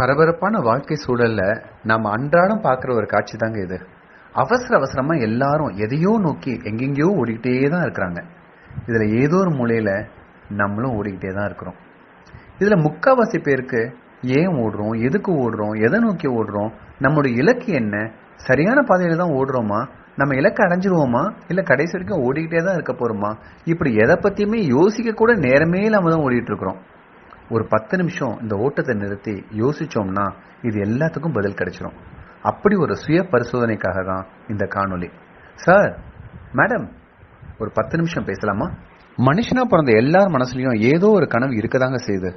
பரபரப்பான வாழ்க்கை சூழல்ல நாம் அன்றாடம் பார்க்குற ஒரு காட்சி தாங்க இது. அவசர அவசரமா எல்லாரும் எதையோ நோக்கி எங்கெங்கேயோ ஓடிக்கிட்டே தான் இருக்கிறாங்க. இதுல ஏதோ ஒரு மூலையில நம்மளும் ஓடிக்கிட்டே தான் இருக்கிறோம். இதுல முக்காவாசி பேருக்கு ஏன் ஓடுறோம் எதுக்கு ஓடுறோம் எதை நோக்கி ஓடுறோம் நம்மளுடைய இலக்கு என்ன சரியான பாதையில தான் ஓடுறோமா நம்ம இலக்கை அடைஞ்சிருவோமா இல்ல கடைசி வரைக்கும் ஓடிக்கிட்டே தான் இருக்க போறோமா இப்படி எதை பத்தியுமே யோசிக்க கூட நேரமே இல்லாம தான் ஓடிட்டு இருக்கிறோம். ஒரு பத்து நிமிஷம் இந்த ஓட்டத்தை நிறுத்தி யோசிச்சோம்னா இது எல்லாத்துக்கும் பதில் கிடைச்சிரும். அப்படி ஒரு சுய பரிசோதனைக்காக தான் இந்த காணொளி. சார் மேடம் ஒரு பத்து நிமிஷம் பேசலாமா? மனுஷனா பிறந்த எல்லார் மனசுலயும் ஏதோ ஒரு கனவு இருக்கதாங்க செய்யுது.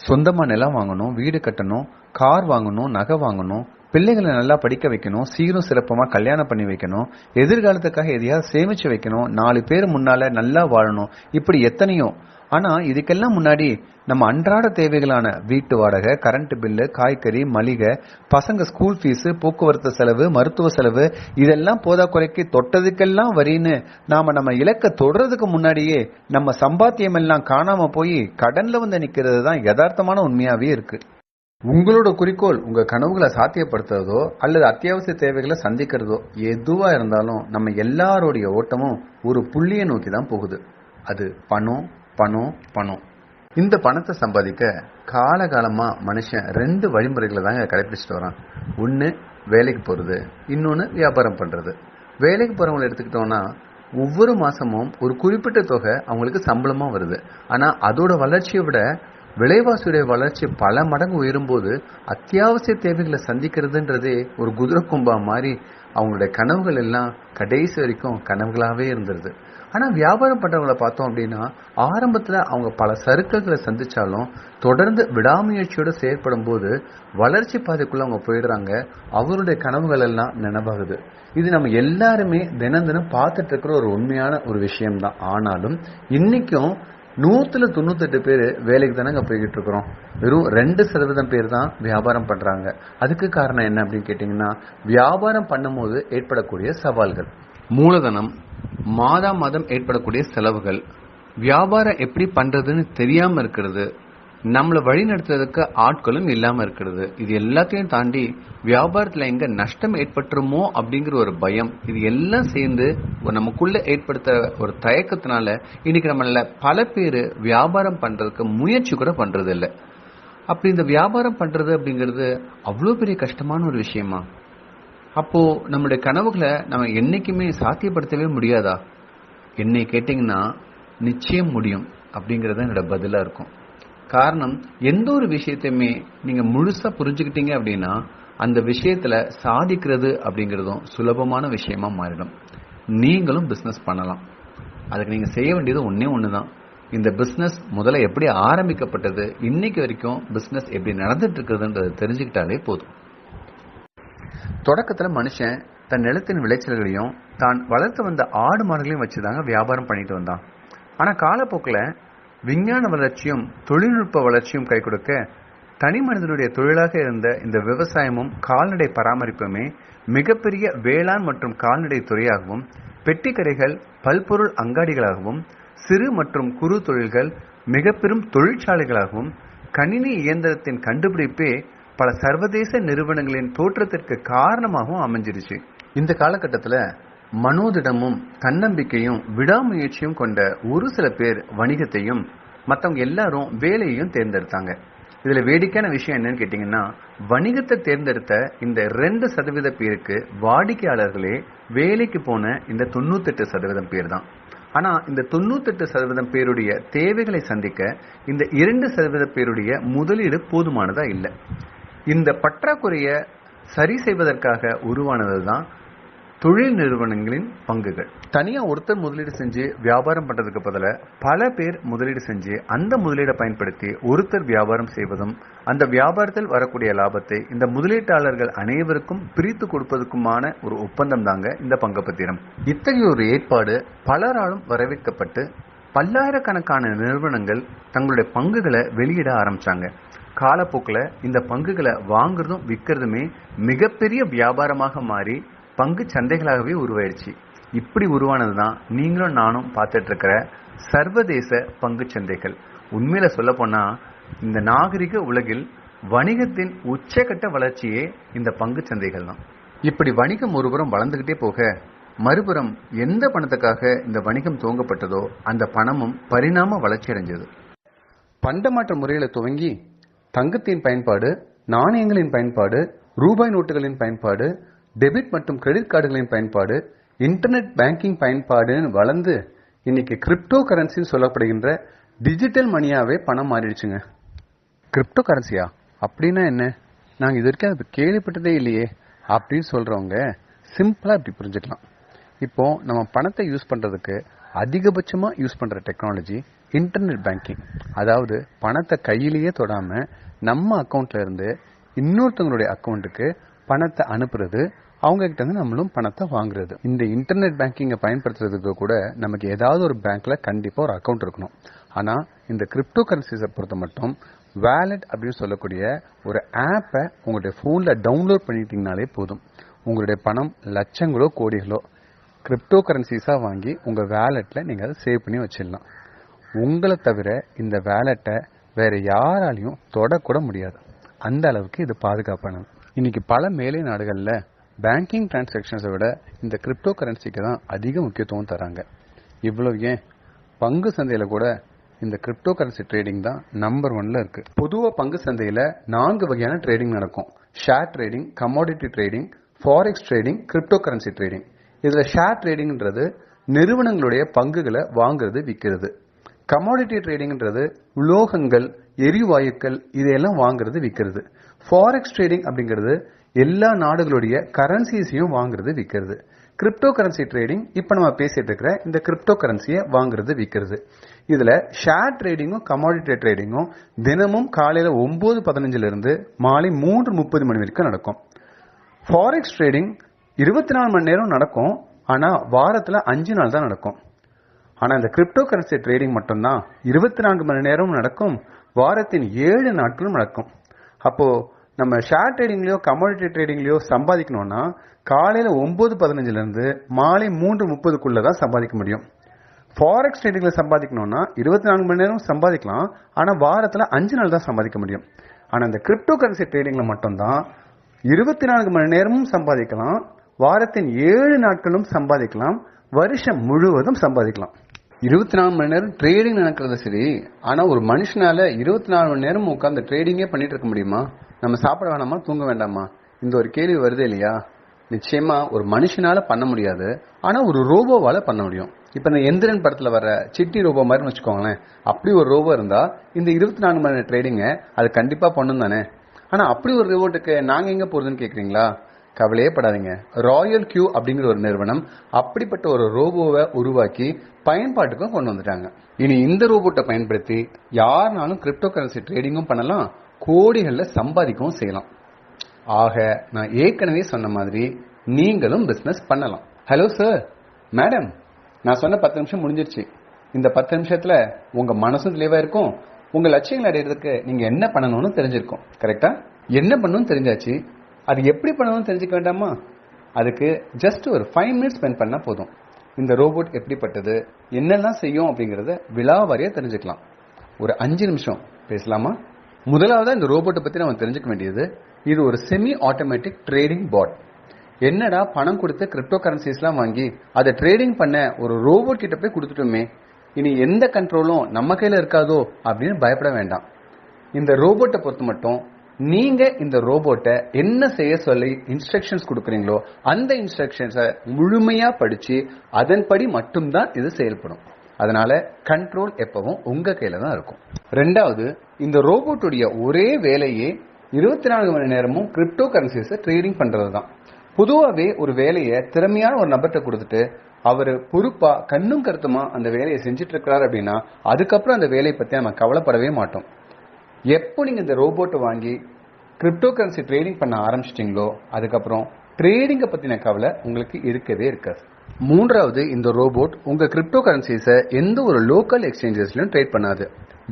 சொந்தமா நிலம் வாங்கணும் வீடு கட்டணும் கார் வாங்கணும் நகை வாங்கணும் பிள்ளைகளை நல்லா படிக்க வைக்கணும் சீரும் சிறப்புமா கல்யாணம் பண்ணி வைக்கணும் எதிர்காலத்துக்காக எதையாவது சேமிச்சு வைக்கணும் நாலு பேர் முன்னால நல்லா வாழணும் இப்படி எத்தனையோ ஆனால் இதுக்கெல்லாம் முன்னாடி நம்ம அன்றாட தேவைகளான வீட்டு வாடகை கரண்ட் பில்லு காய்கறி மளிகை பசங்க ஸ்கூல் ஃபீஸு போக்குவரத்து செலவு மருத்துவ செலவு இதெல்லாம் போதா குறைக்கு தொட்டதுக்கெல்லாம் வரின்னு நாம் நம்ம இலக்க தொடறதுக்கு முன்னாடியே நம்ம சம்பாத்தியம் எல்லாம் காணாமல் போய் கடனில் வந்து நிற்கிறது தான் யதார்த்தமான உண்மையாகவே இருக்குது உங்களோட குறிக்கோள் உங்க கனவுகளை சாத்தியப்படுத்துறதோ அல்லது அத்தியாவசிய தேவைகளை சந்திக்கிறதோ எதுவா இருந்தாலும் நம்ம எல்லாருடைய ஓட்டமும் ஒரு புள்ளியை நோக்கி தான் போகுது. அது பணம் பணம் பணம் இந்த பணத்தை சம்பாதிக்க காலகாலமாக மனுஷன் ரெண்டு வழிமுறைகளை தாங்க கடைபிடிச்சிட்டு வரான். ஒன்று வேலைக்கு போகிறது இன்னொன்று வியாபாரம் பண்ணுறது வேலைக்கு போகிறவங்களை எடுத்துக்கிட்டோன்னா ஒவ்வொரு மாதமும் ஒரு குறிப்பிட்ட தொகை அவங்களுக்கு சம்பளமாக வருது. ஆனால் அதோட வளர்ச்சியை விட விலைவாசியுடைய வளர்ச்சி பல மடங்கு உயரும்போது அத்தியாவசிய தேவைகளை சந்திக்கிறதுன்றதே ஒரு குதிரை கும்பா மாதிரி அவங்களுடைய கனவுகள் எல்லாம் கடைசி வரைக்கும் கனவுகளாகவே இருந்துருது. ஆனால் வியாபாரம் பண்ணுறவங்களை பார்த்தோம் அப்படின்னா ஆரம்பத்தில் அவங்க பல சறுக்கல்களை சந்தித்தாலும் தொடர்ந்து விடாமுயற்சியோடு செயற்படும் போது வளர்ச்சி பாதைக்குள்ள அவங்க போயிடுறாங்க. அவருடைய கனவுகள் எல்லாம் நினைவாகுது. இது நம்ம எல்லாருமே தினம் தினம் பார்த்துட்டு இருக்கிற ஒரு உண்மையான ஒரு விஷயம்தான். ஆனாலும் இன்றைக்கும் நூற்றுல தொண்ணூத்தெட்டு பேர் வேலைக்கு தானே போய்கிட்டு இருக்கிறோம். வெறும் ரெண்டு சதவீதம் பேர் தான் வியாபாரம் பண்ணுறாங்க அதுக்கு காரணம் என்ன அப்படின்னு கேட்டிங்கன்னா வியாபாரம் பண்ணும்போது ஏற்படக்கூடிய சவால்கள். மூலதனம் மாதா மாதம் ஏற்படக்கூடிய செலவுகள் வியாபாரம் எப்படி பண்றதுன்னு தெரியாம இருக்கிறது நம்மளை வழி நடத்துறதுக்கு ஆட்களும் இல்லாம இருக்கிறது. இது எல்லாத்தையும் தாண்டி வியாபாரத்துல எங்க நஷ்டம் ஏற்பட்டுருமோ அப்படிங்கிற ஒரு பயம். இது எல்லாம் சேர்ந்து நமக்குள்ளே நமக்குள்ள ஏற்படுத்த ஒரு தயக்கத்தினால இன்னைக்கு நம்மள பல பேர் வியாபாரம் பண்றதுக்கு முயற்சி கூட பண்றது இல்லை அப்படி இந்த வியாபாரம் பண்றது அப்படிங்கிறது அவ்வளோ பெரிய கஷ்டமான ஒரு விஷயமா? அப்போ நம்முடைய கனவுகளை நம்ம என்னைக்குமே சாத்தியப்படுத்தவே முடியாதா? என்னை கேட்டிங்கன்னா நிச்சயம் முடியும் அப்படிங்கிறது என்னோட பதிலாக இருக்கும். காரணம் எந்த ஒரு விஷயத்தையுமே நீங்கள் முழுசாக புரிஞ்சுக்கிட்டீங்க அப்படின்னா அந்த விஷயத்தில் சாதிக்கிறது அப்படிங்கிறதும் சுலபமான விஷயமா மாறிடும். நீங்களும் பிஸ்னஸ் பண்ணலாம். அதுக்கு நீங்கள் செய்ய வேண்டியது ஒன்று தான் இந்த பிஸ்னஸ் முதல்ல எப்படி ஆரம்பிக்கப்பட்டது இன்னைக்கு வரைக்கும் பிஸ்னஸ் எப்படி நடந்துட்டு இருக்குதுன்றதை தெரிஞ்சுக்கிட்டாலே போதும். தொடக்கத்தில் மனுஷன் தன் நிலத்தின் விளைச்சல்களையும் தான் வளர்த்து வந்த ஆடு மாடுகளையும் வச்சுதாங்க வியாபாரம் பண்ணிட்டு வந்தான். ஆனால் காலப்போக்கில் விஞ்ஞான வளர்ச்சியும் தொழில்நுட்ப வளர்ச்சியும் கை கொடுக்க தனி மனிதனுடைய தொழிலாக இருந்த இந்த விவசாயமும் கால்நடை பராமரிப்புமே மிகப்பெரிய வேளாண் மற்றும் கால்நடை துறையாகவும் பெட்டிக்கடைகள் பல்பொருள் அங்காடிகளாகவும் சிறு மற்றும் குறு தொழில்கள் மிக பெரும் தொழிற்சாலைகளாகவும் கணினி இயந்திரத்தின் கண்டுபிடிப்பே பல சர்வதேச நிறுவனங்களின் தோற்றத்திற்கு காரணமாகவும் அமைஞ்சிருச்சு. இந்த காலகட்டத்தில் மனோதிடமும் தன்னம்பிக்கையும் விடாமுயற்சியும் கொண்ட ஒரு சில பேர் வணிகத்தையும் மற்றவங்க எல்லாரும் வேலையையும் தேர்ந்தெடுத்தாங்க. இதுல வேடிக்கையான விஷயம் என்னன்னு கேட்டீங்கன்னா வணிகத்தை தேர்ந்தெடுத்த இந்த ரெண்டு சதவீத பேருக்கு வாடிக்கையாளர்களே வேலைக்கு போன இந்த தொண்ணூத்தெட்டு சதவீதம் பேர் தான். ஆனா இந்த தொண்ணூத்தெட்டு சதவீதம் பேருடைய தேவைகளை சந்திக்க இந்த இரண்டு சதவீத பேருடைய முதலீடு போதுமானதா இல்லை. இந்த பற்றாக்குறையை சரி செய்வதற்காக உருவானது தான் தொழில் நிறுவனங்களின் பங்குகள். தனியாக ஒருத்தர் முதலீடு செஞ்சு வியாபாரம் பண்ணுறதுக்கு பதில பல பேர் முதலீடு செஞ்சு அந்த முதலீடை பயன்படுத்தி ஒருத்தர் வியாபாரம் செய்வதும் அந்த வியாபாரத்தில் வரக்கூடிய லாபத்தை இந்த முதலீட்டாளர்கள் அனைவருக்கும் பிரித்து கொடுப்பதற்குமான ஒரு ஒப்பந்தம் தாங்க இந்த பங்கு பத்திரம் இத்தகைய ஒரு ஏற்பாடு பலராலும் வரவேற்கப்பட்டு பல்லாயிரக்கணக்கான நிறுவனங்கள் தங்களுடைய பங்குகளை வெளியிட ஆரம்பிச்சாங்க. காலப்போக்கில் இந்த பங்குகளை வாங்குறதும் விற்கிறதுமே மிகப்பெரிய வியாபாரமாக மாறி பங்கு சந்தைகளாகவே உருவாயிடுச்சு இப்படி உருவானது தான் நீங்களும் நானும் பார்த்துட்டு இருக்கிற சர்வதேச பங்கு சந்தைகள். உண்மையில சொல்ல போனா இந்த நாகரிக உலகில் வணிகத்தின் உச்சகட்ட வளர்ச்சியே இந்த பங்கு சந்தைகள் தான் இப்படி வணிகம் ஒருபுறம் வளர்ந்துகிட்டே போக மறுபுறம் எந்த பணத்துக்காக இந்த வணிகம் துவங்கப்பட்டதோ அந்த பணமும் பரிணாம வளர்ச்சி அடைஞ்சது பண்டமாற்ற முறையில துவங்கி தங்கத்தின் பயன்பாடு நாணயங்களின் பயன்பாடு ரூபாய் நோட்டுகளின் பயன்பாடு டெபிட் மற்றும் கிரெடிட் கார்டுகளின் பயன்பாடு இன்டர்நெட் பேங்கிங் பயன்பாடுன்னு வளர்ந்து இன்னைக்கு கிரிப்டோ கரன்சின்னு சொல்லப்படுகின்ற டிஜிட்டல் மணியாவே பணம் மாறிடுச்சுங்க. கிரிப்டோ கரன்சியா அப்படின்னா என்ன? நாங்கள் இது வரைக்கும் அது கேள்விப்பட்டதே இல்லையே அப்படின்னு சொல்றவங்க சிம்பிளா இப்படி புரிஞ்சுக்கலாம். இப்போ நம்ம பணத்தை யூஸ் பண்றதுக்கு அதிகபட்சமாக யூஸ் பண்ற டெக்னாலஜி இன்டர்நெட் பேங்கிங் அதாவது பணத்தை கையிலேயே தொடாமல் நம்ம அக்கௌண்ட்ல இருந்து இன்னொருத்தவங்களுடைய அக்கௌண்ட்டுக்கு பணத்தை அனுப்புறது அவங்க கிட்ட இருந்து நம்மளும் பணத்தை வாங்குறது. இந்த இன்டர்நெட் பேங்கிங்கை பயன்படுத்துறதுக்கு கூட நமக்கு ஏதாவது ஒரு பேங்க்ல கண்டிப்பா ஒரு அக்கௌண்ட் இருக்கணும். ஆனா இந்த கிரிப்டோ கரன்சிஸை பொறுத்த மட்டும் வேலட் அப்படின்னு சொல்லக்கூடிய ஒரு ஆப்பை உங்களுடைய ஃபோனில் டவுன்லோட் பண்ணிட்டீங்கனாலே போதும். உங்களுடைய பணம் லட்சங்களோ கோடிகளோ கிரிப்டோ கரன்சிஸாக வாங்கி உங்கள் வேலெட்டில் நீங்கள் அதை சேவ் பண்ணி வச்சிடலாம். உங்களை தவிர இந்த வேலெட்டை வேற யாராலையும் தொடக்கூட முடியாது. அந்த அளவுக்கு இது பாதுகாப்பானது. இன்னைக்கு பல மேலை நாடுகளில் பேங்கிங் டிரான்சாக்ஷன்ஸை விட இந்த கிரிப்டோ கரன்சிக்கு தான் அதிக முக்கியத்துவம் தராங்க. இவ்வளவு ஏன்? பங்கு சந்தையில் கூட இந்த கிரிப்டோ கரன்சி ட்ரேடிங் தான் நம்பர் ஒன்ல இருக்கு. பொதுவாக பங்கு சந்தையில நான்கு வகையான ட்ரேடிங் நடக்கும். Share trading commodity trading forex trading crypto currency trading இதில் ஷேர் ட்ரேடிங்ன்றது நிறுவனங்களுடைய பங்குகளை வாங்குறது விற்கிறது கமாடிட்டி ட்ரேடிங்ன்றது உலோகங்கள் எரிவாயுக்கள் இதையெல்லாம் வாங்குறது விற்கிறது. ஃபாரெக்ஸ் ட்ரேடிங் அப்படிங்கிறது எல்லா நாடுகளுடைய கரன்சிஸையும் வாங்குறது விற்கிறது. கிரிப்டோ கரன்சி ட்ரேடிங் இப்போ நம்ம பேசிட்டு இருக்கிற இந்த கிரிப்டோ கரன்சியை வாங்குறது விற்கிறது. இதுல ஷேர் ட்ரேடிங்கும் கமாடிட்டி ட்ரேடிங்கும் தினமும் காலையில ஒன்பது பதினஞ்சுல இருந்து மாலை மூன்று முப்பது மணி வரைக்கும் நடக்கும். ஃபாரெக்ஸ் ட்ரேடிங் இருபத்தி நாலு மணி நேரம் நடக்கும். ஆனா வாரத்துல அஞ்சு நாள் தான் நடக்கும். ஆனால் இந்த கிரிப்டோ கரன்சி ட்ரேடிங் மட்டும்தான். இருபத்தி நான்கு மணி நேரமும் நடக்கும். வாரத்தின் ஏழு நாட்களும் நடக்கும். அப்போது நம்ம ஷேர் ட்ரேடிங்லையோ கமாடிட்டி ட்ரேடிங்லயோ சம்பாதிக்கணும்னா காலையில் ஒம்பது பதினஞ்சுலேருந்து மாலை மூன்று முப்பதுக்குள்ளே தான் சம்பாதிக்க முடியும். ஃபாரெக்ஸ் ட்ரேடிங்கில் சம்பாதிக்கணும்னா இருபத்தி நான்கு மணி நேரம் சம்பாதிக்கலாம். ஆனால் வாரத்தில் அஞ்சு நாள் தான் சம்பாதிக்க முடியும். ஆனால் இந்த கிரிப்டோ கரன்சி ட்ரேடிங்கில் மட்டும்தான் இருபத்தி நான்கு மணி நேரமும் சம்பாதிக்கலாம். வாரத்தின் ஏழு நாட்களும் சம்பாதிக்கலாம். வருஷம் முழுவதும் சம்பாதிக்கலாம். இருபத்தி நாலு மணி நேரம் ட்ரேடிங் நடக்கிறது சரி. ஆனால் ஒரு மனுஷனால இருபத்தி நாலு மணி நேரம் உட்காந்து ட்ரேடிங்கே பண்ணிட்டு இருக்க முடியுமா? நம்ம சாப்பிட வேணாமா? தூங்க வேண்டாமா? இந்த ஒரு கேள்வி வருது இல்லையா? நிச்சயமா ஒரு மனுஷனால பண்ண முடியாது. ஆனா ஒரு ரோபோவால பண்ண முடியும். இப்ப இந்த எந்திரன் படத்துல வர சிட்டி ரோபோ மாதிரி வச்சுக்கோங்களேன். அப்படி ஒரு ரோபோ இருந்தா இந்த இருபத்தி நாலு மணி நேரம் ட்ரேடிங்க அது கண்டிப்பா பண்ணும் தானே? ஆனா அப்படி ஒரு ரோபோட்டுக்கு நாங்க எங்க போறதுன்னு கேக்குறீங்களா? கவலையே படாதீங்க. ராயல் கியூ அப்படிங்கிற ஒரு நிறுவனம் அப்படிப்பட்ட ஒரு ரோபோவை உருவாக்கி பயன்பாட்டுக்கும் கொண்டு வந்துட்டாங்க. இனி இந்த ரோபோட்டை பயன்படுத்தி யாருனாலும் கிரிப்டோ கரன்சி ட்ரேடிங்கும் பண்ணலாம் கோடிகளில் சம்பாதிக்கவும் செய்யலாம். ஆக நான் ஏற்கனவே சொன்ன மாதிரி நீங்களும் பிஸ்னஸ் பண்ணலாம். ஹலோ சார் மேடம் நான் சொன்ன பத்து நிமிஷம் முடிஞ்சிருச்சு. இந்த பத்து நிமிஷத்தில் உங்கள் மனசும் தெளிவாக இருக்கும். உங்கள் லட்சியங்கள் அடையிறதுக்கு நீங்கள் என்ன பண்ணணும்னு தெரிஞ்சிருக்கும். கரெக்டாக என்ன பண்ணணும்னு தெரிஞ்சாச்சு? அது எப்படி பண்ணணும்னு தெரிஞ்சுக்க வேண்டாமா? அதுக்கு ஜஸ்ட் ஒரு ஃபைவ் மினிட்ஸ் ஸ்பெண்ட் பண்ணால் போதும். இந்த ரோபோட் எப்படிப்பட்டது என்னெல்லாம் செய்யும் அப்படிங்கிறத விழாவாரியாக தெரிஞ்சுக்கலாம். ஒரு அஞ்சு நிமிஷம் பேசலாமா? முதலாவது இந்த ரோபோட்டை பற்றி நம்ம தெரிஞ்சுக்க வேண்டியது இது ஒரு செமி ஆட்டோமேட்டிக் ட்ரேடிங் பாட் என்னடா பணம் கொடுத்து கிரிப்டோ கரன்சிஸ்லாம் வாங்கி அதை ட்ரேடிங் பண்ண ஒரு ரோபோட் கிட்ட போய் கொடுத்துட்டோமே இனி எந்த கண்ட்ரோலும் நம்ம கையில் இருக்காதோ அப்படின்னு பயப்பட வேண்டாம். இந்த ரோபோட்டை பொறுத்த மட்டும் நீங்க இந்த ரோபோட்டை என்ன செய்ய சொல்லி இன்ஸ்ட்ரக்ஷன்ஸ் கொடுக்குறீங்களோ அந்த இன்ஸ்ட்ரக்ஷன்ஸை முழுமையா படிச்சு அதன்படி மட்டும்தான் இது செயல்படும். அதனால கண்ட்ரோல் எப்பவும் உங்க கையில தான் இருக்கும். ரெண்டாவது இந்த ரோபோட்டுடைய ஒரே வேலையே இருபத்தி நான்கு மணி நேரமும் கிரிப்டோ கரன்சிஸை ட்ரேடிங் பண்றது தான் பொதுவாகவே ஒரு வேலையை திறமையான ஒரு நபர்கிட்ட கொடுத்துட்டு அவர் பொறுப்பா கண்ணும் கருத்துமா அந்த வேலையை செஞ்சுட்டு இருக்கிறார் அப்படின்னா அதுக்கப்புறம் அந்த வேலையை பத்தி நம்ம கவலைப்படவே மாட்டோம். எப்போ நீங்கள் இந்த ரோபோட்டை வாங்கி கிரிப்டோ கரன்சி ட்ரேடிங் பண்ண ஆரம்பிச்சிட்டிங்களோ அதுக்கப்புறம் ட்ரேடிங்கை பற்றின கவலை உங்களுக்கு இருக்கவே இருக்காது. மூன்றாவது இந்த ரோபோட் உங்கள் கிரிப்டோ கரன்சிஸை எந்த ஒரு லோக்கல் எக்ஸ்சேஞ்சஸ்லையும் ட்ரேட் பண்ணாது.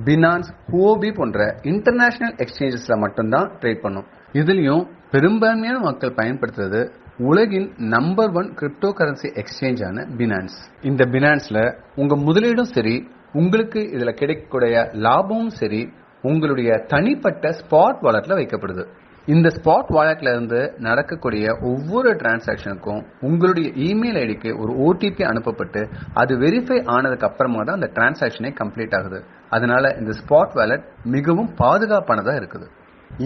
பினான்ஸ் ஹுவோபி போன்ற இன்டர்நேஷனல் எக்ஸ்சேஞ்சஸில் மட்டும்தான் ட்ரேட் பண்ணும். இதுலேயும் பெரும்பான்மையான மக்கள் பயன்படுத்துறது உலகின் நம்பர் ஒன் கிரிப்டோ கரன்சி எக்ஸ்சேஞ்சான பினான்ஸ் இந்த பினான்ஸில் உங்கள் முதலீடும் சரி உங்களுக்கு இதில் கிடைக்கக்கூடிய லாபமும் சரி உங்களுடைய தனிப்பட்ட ஸ்பாட் வாலெட்ல வைக்கப்படுது. இந்த ஸ்பாட் வாலெட்ல இருந்து நடக்கக்கூடிய ஒவ்வொரு டிரான்சாக்ஷனுக்கும் உங்களுடைய இமெயில் ஐடிக்கு ஒரு ஓடிபி அனுப்பப்பட்டு அது வெரிஃபை ஆனதுக்கு அப்புறமா தான் அந்த டிரான்சாக்ஷனே கம்ப்ளீட் ஆகுது. அதனால இந்த ஸ்பாட் வாலெட் மிகவும் பாதுகாப்பானதா இருக்குது.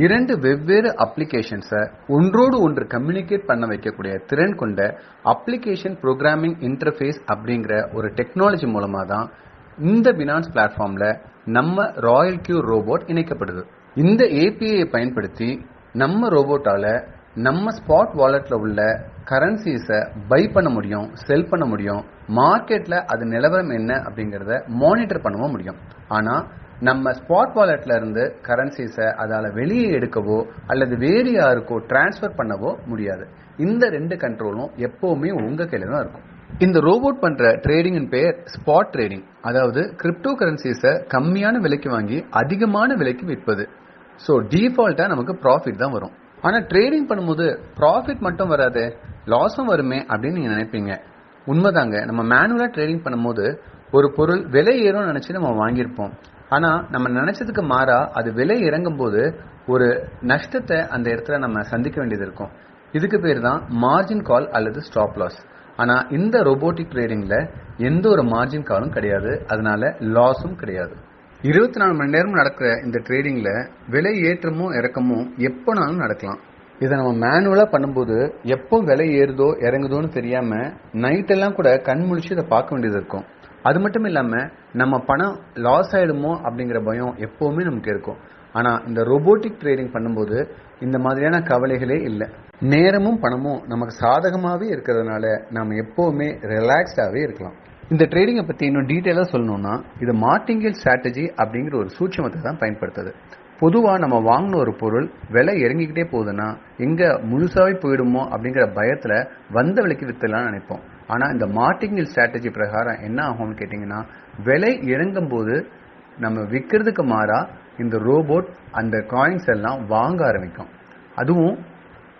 இரண்டு வெவ்வேறு அப்ளிகேஷன்ஸை ஒன்றோடு ஒன்று கம்யூனிகேட் பண்ண வைக்கக்கூடிய திறன் கொண்ட அப்ளிகேஷன் ப்ரோக்ராமிங் இன்டர்ஃபேஸ் அப்படிங்கிற ஒரு டெக்னாலஜி மூலமாக தான் இந்த பினான்ஸ் பிளாட்ஃபார்ம்ல நம்ம ராயல் கியூ ரோபோட் இணைக்கப்படுது. இந்த ஏபிஐ பயன்படுத்தி நம்ம ரோபோட்டால நம்ம ஸ்பாட் வாலெட்ல உள்ள கரன்சிஸை பை பண்ண முடியும் செல் பண்ண முடியும் மார்க்கெட்ல அது நிலவரம் என்ன அப்படிங்கறத மானிட்டர் பண்ணவும் முடியும். ஆனா நம்ம ஸ்பாட் வாலெட்ல இருந்து கரன்சிஸை அதால வெளியே எடுக்கவோ அல்லது வேறு யாருக்கோ டிரான்ஸ்ஃபர் பண்ணவோ முடியாது. இந்த ரெண்டு கண்ட்ரோலும் எப்பவுமே உங்க கையில தான் இருக்கும். இந்த ரோபோட் பண்ற ட்ரேடிங்கின் பெயர் ஸ்பாட் ட்ரேடிங் அதாவது கிரிப்டோ கரன்சிஸை கம்மியான விலைக்கு வாங்கி அதிகமான விலைக்கு விற்பது. ஸோ டிஃபால்ட்டா நமக்கு ப்ராஃபிட் தான் வரும். ஆனா ட்ரேடிங் பண்ணும்போது ப்ராஃபிட் மட்டும் வராது லாஸும் வருமே அப்படின்னு நீங்க நினைப்பீங்க. உண்மைதாங்க. நம்ம மேனுவலா ட்ரேடிங் பண்ணும்போது ஒரு பொருள் விலை ஏறும்னு நினைச்சு நம்ம வாங்கியிருப்போம். ஆனா நம்ம நினைச்சதுக்கு மாறா அது விலை இறங்கும் போது ஒரு நஷ்டத்தை அந்த இடத்துல நம்ம சந்திக்க வேண்டியது இருக்கும். இதுக்கு பேர் தான் மார்ஜின் கால் அல்லது ஸ்டாப் லாஸ் ஆனா இந்த ரோபோட்டிக் ட்ரேடிங்ல எந்த ஒரு மார்ஜின் காலும் கிடையாது. அதனால லாஸும் கிடையாது. இருபத்தி நாலு மணி நேரம் நடக்கிற இந்த ட்ரேடிங்ல விலை ஏற்றமும் இறக்கமும் எப்போனாலும் நடக்கலாம். இதை நம்ம மேனுவலா பண்ணும்போது எப்போ விலை ஏறுதோ இறங்குதோன்னு தெரியாம நைட் எல்லாம் கூட கண் முழிச்சு இதை பார்க்க வேண்டியது இருக்கும். அது மட்டும் இல்லாம நம்ம பணம் லாஸ் ஆயிடுமோ அப்படிங்கிற பயம் எப்பவுமே நமக்கு இருக்கும். ஆனால் இந்த ரோபோட்டிக் ட்ரேடிங் பண்ணும்போது இந்த மாதிரியான கவலைகளே இல்லை. நேரமும் பணமும் நமக்கு சாதகமாகவே இருக்கிறதுனால நாம் எப்போவுமே ரிலாக்ஸ்டாகவே இருக்கலாம். இந்த ட்ரேடிங்கை பற்றி இன்னும் டீட்டெயிலாக சொல்லணும்னா இது மார்ட்டிங்கில் ஸ்ட்ராட்டஜி அப்படிங்கிற ஒரு சூட்சமத்தை தான் பயன்படுத்துது. பொதுவாக நம்ம வாங்கின ஒரு பொருள் விலை இறங்கிக்கிட்டே போகுதுன்னா எங்கே முழுசாகவே போயிடுமோ அப்படிங்கிற பயத்தில் வந்த விலைக்கு வித்துலாம்னு நினைப்போம். ஆனால் இந்த மார்ட்டிங்கில் ஸ்ட்ராட்டஜி பிரகாரம் என்ன ஆகும்னு கேட்டிங்கன்னா விலை இறங்கும் போது நம்ம விற்கிறதுக்கு மாறாக இந்த ரோபோட் அந்த காயின்ஸ் எல்லாம் வாங்க ஆரம்பிக்கும். அதுவும்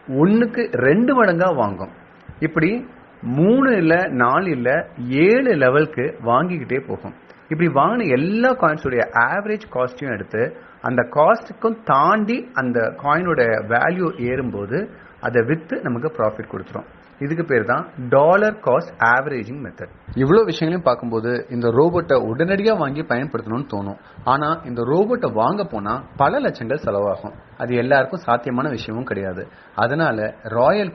ஒன்றுக்கு ரெண்டு மடங்கா வாங்கும். இப்படி மூணு இல்லை நாலு இல்லை ஏழு லெவலுக்கு வாங்கிக்கிட்டே போகும். இப்படி வாங்கின எல்லா காயின்ஸுடைய ஆவரேஜ் காஸ்ட்டையும் எடுத்து அந்த காஸ்ட்டுக்கும் தாண்டி அந்த காயினோட வேல்யூ ஏறும்போது அதை விற்று நமக்கு ப்ராஃபிட் கொடுத்துரும். இதுக்கு பேர் தான் டாலர் காஸ்ட் ஆவரேஜிங் மெத்தட் இவ்வளோ விஷயங்களையும் பார்க்கும்போது இந்த ரோபோட்டை உடனடியாக வாங்கி பயன்படுத்தணும்னு தோணும். ஆனால் இந்த ரோபோட்டை வாங்க போனால் பல லட்சங்கள் செலவாகும். அது எல்லாருக்கும் சாத்தியமான விஷயமும் கிடையாது. அதனால ராயல் கியூ